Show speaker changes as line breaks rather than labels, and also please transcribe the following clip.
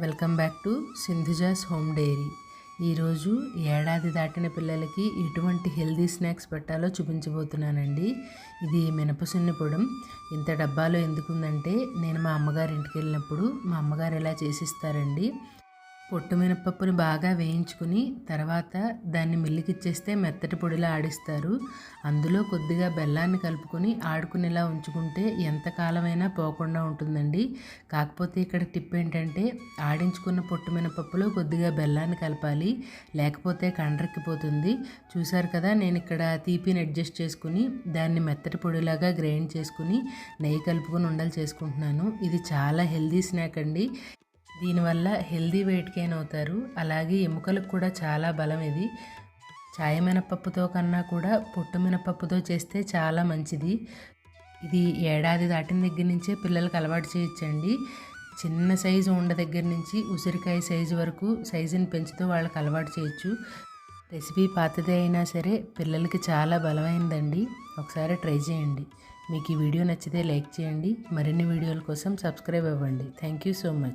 Welcome back to Sindhuja's home diary. ఈరోజు ఏడాది దాటిన పిల్లలకి ఎటువంటి హెల్దీ స్నాక్స్ పెట్టాలో చూపించబోతున్నానండి. ఇది మినపసున్ని పొడం. ఇంత డబ్బాలో ఎందుకుందంటే నేను మా అమ్మగారి ఇంటికి వెళ్ళినప్పుడు మా అమ్మగారు ఎలా చేసిస్తారండి? పొట్టు మినపప్పుని బాగా వేయించుకుని తర్వాత దాన్ని మిల్లికిచ్చేస్తే మెత్తటి పొడిలా ఆడిస్తారు. అందులో కొద్దిగా బెల్లాన్ని కలుపుకొని ఆడుకునేలా ఉంచుకుంటే ఎంత కాలమైనా పోకుండా ఉంటుందండి. కాకపోతే ఇక్కడ టిప్ ఏంటంటే ఆడించుకున్న పొట్టు మినపప్పులో కొద్దిగా బెల్లాన్ని కలపాలి. లేకపోతే కండ్రెక్కిపోతుంది. చూశారు కదా నేను ఇక్కడ తీపిని అడ్జస్ట్ చేసుకుని దాన్ని మెత్తటి పొడిలాగా గ్రైండ్ చేసుకుని నెయ్యి కలుపుకొని ఉండలు చేసుకుంటున్నాను. ఇది చాలా హెల్దీ స్నాక్ అండి. దీనివల్ల హెల్దీ వెయిట్ గెయిన్ అవుతారు. అలాగే ఎముకలకు కూడా చాలా బలం ఇది. చాయ మినపప్పుతో కన్నా కూడా పొట్టు మినపప్పుతో చేస్తే చాలా మంచిది. ఇది ఏడాది దాటిన దగ్గర నుంచే పిల్లలకు అలవాటు చేయొచ్చండి. చిన్న సైజు ఉండ దగ్గర నుంచి ఉసిరికాయ సైజు వరకు సైజుని పెంచుతూ వాళ్ళకి అలవాటు చేయొచ్చు. రెసిపీ పాతదే అయినా సరే పిల్లలకి చాలా బలమైందండి. ఒకసారి ట్రై చేయండి. మీకు ఈ వీడియో నచ్చితే లైక్ చేయండి. మరిన్ని వీడియోల కోసం సబ్స్క్రైబ్ అవ్వండి. Thank you so much.